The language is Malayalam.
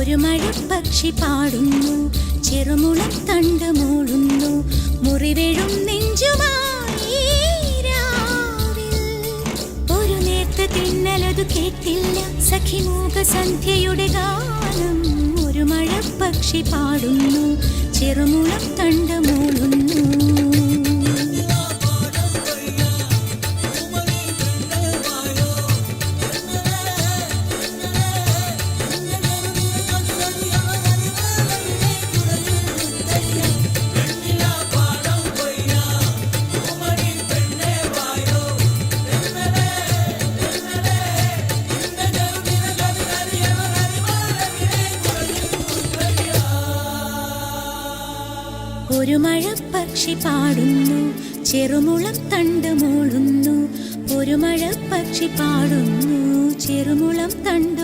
ഒരു മഴപ്പക്ഷി പാടുന്നു. ചെറുമുളം തണ്ട് മൂളുന്നു മുറിവേഴും നെഞ്ചുമായി. ഒരു നേർത്ത തിന്നലതു കേട്ടില്ല. സഖിമൂക സന്ധ്യയുടെ ഗാനം ഒരു മഴപ്പക്ഷി പാടുന്നു. ചെറുമുളം ഒരു മഴപ്പക്ഷി പാടുന്നു ചെറുമുളം തണ്ട് മൂളുന്നു. ഒരു മഴപ്പക്ഷി പാടുന്നു ചെറുമുളം തണ്ട്